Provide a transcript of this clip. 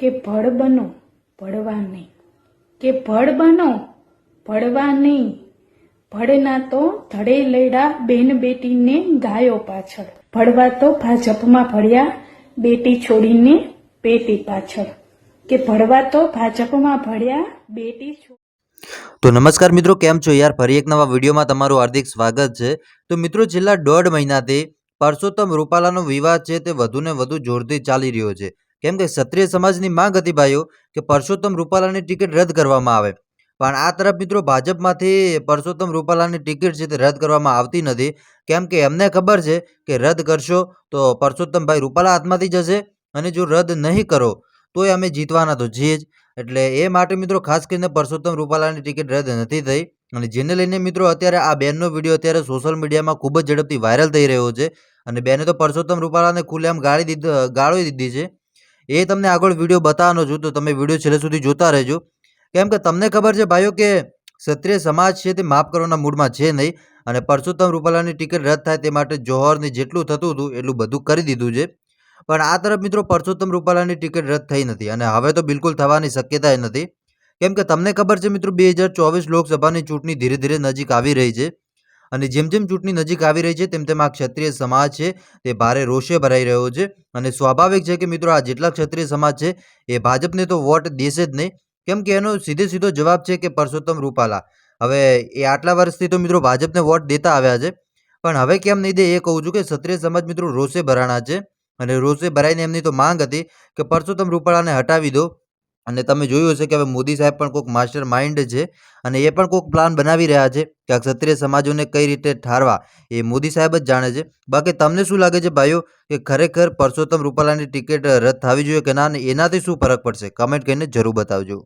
કે ભળ બનો, ભળવા નહીં. કે ભળ બનો, ભળવા નહીં. ભળના તો ધડે લઈડા બેન બેટીને ગાયો પાછળ. ભળવા તો ભાજપમાં ભળ્યા, બેટી છોડીને પેટી પાછળ. કે ભળવા તો ભાજપમાં ભળ્યા, બેટી તો નમસ્કાર મિત્રો, કેમ છો યાર? ફરી એક નવા વિડીયોમાં તમારું હાર્દિક સ્વાગત છે. તો મિત્રો, છેલ્લા દોઢ મહિનાથી પરસોત્તમ રૂપાલાનો વિવાદ છે તે વધુને વધુ જોરથી ચાલી રહ્યો છે. કેમ કે ક્ષત્રિય સમાજની માંગ હતી ભાઈઓ કે પરસોત્તમ રૂપાલાની ટિકિટ રદ કરવામાં આવે. પણ આ તરફ મિત્રો ભાજપમાંથી પરસોત્તમ રૂપાલાની ટિકિટ છે તે રદ કરવામાં આવતી નથી. કેમ કે એમને ખબર છે કે રદ કરશો તો પરસોત્તમભાઈ રૂપાલા હાથમાંથી જશે અને જો રદ નહીં કરો, તોય અમે જીતવાના તો છીએ જ. એટલે એ માટે મિત્રો ખાસ કરીને પરસોત્તમ રૂપાલાની ટિકિટ રદ નથી થઈ. અને જેને લઈને મિત્રો અત્યારે આ બેનનો વીડિયો અત્યારે સોશિયલ મીડિયામાં ખૂબ જ ઝડપથી વાયરલ થઈ રહ્યો છે. અને બેને તો પરસોત્તમ રૂપાલાને ખુલ્લેઆમ ગાળી દીધ ગાળો દીધી છે. એ તમને આગળ વીડિયો બતાવવાનો છું, તો તમે વીડિયો છેલ્લે સુધી જોતા રહેજો. કેમ કે તમને ખબર છે ભાઈઓ કે ક્ષત્રિય સમાજ છે તે માફ કરવાના મૂડમાં છે નહીં અને પરસોત્તમ રૂપાલાની ટિકિટ રદ થાય તે માટે જોહરને જેટલું થતું હતું એટલું બધું કરી દીધું છે. પણ આ તરફ મિત્રો પરસોત્તમ રૂપાલાની ટિકિટ રદ થઈ નથી અને હવે તો બિલકુલ થવાની શક્યતા નથી. કેમ કે તમને ખબર છે મિત્રો બે હજાર ચોવીસ લોકસભાની ચૂંટણી ધીરે ધીરે નજીક આવી રહી છે. અને જેમ જેમ ચૂંટણી નજીક આવી રહી છે, તેમ તેમ આ ક્ષત્રિય સમાજ છે, તે ભારે રોષે ભરાઈ રહ્યો છે. અને સ્વાભાવિક છે કે મિત્રો, આ જેટલા ક્ષત્રિય સમાજ છે, એ ભાજપને તો વોટ દેશે જ નહીં. કેમ કે એનો સીધે સીધો જવાબ છે કે પરસોત્તમ રૂપાલા. હવે એ આટલા વર્ષથી તો મિત્રો ભાજપને વોટ દેતા આવ્યા છે. પણ હવે કેમ નહીં દે એ કહું છું કે ક્ષત્રિય સમાજ મિત્રો રોષે ભરાણા છે. અને રોષે ભરાઈને એમની તો માંગ હતી કે પરસોત્તમ રૂપાલાને હટાવી દો. અને તમે જોયું હશે કે હવે મોદી સાહેબ પણ કોઈક માસ્ટર માઇન્ડ છે અને એ પણ કોઈક પ્લાન બનાવી રહ્યા છે કે આ ક્ષત્રિય સમાજોને કઈ રીતે ઠારવા, એ મોદી સાહેબ જ જાણે છે. બાકી તમને શું લાગે છે ભાઈઓ કે ખરેખર પરસોત્તમ રૂપાલાની ટિકિટ રદ થવી જોઈએ કે ના એનાથી શું ફરક પડશે? કમેન્ટ કરીને જરૂર બતાવજો.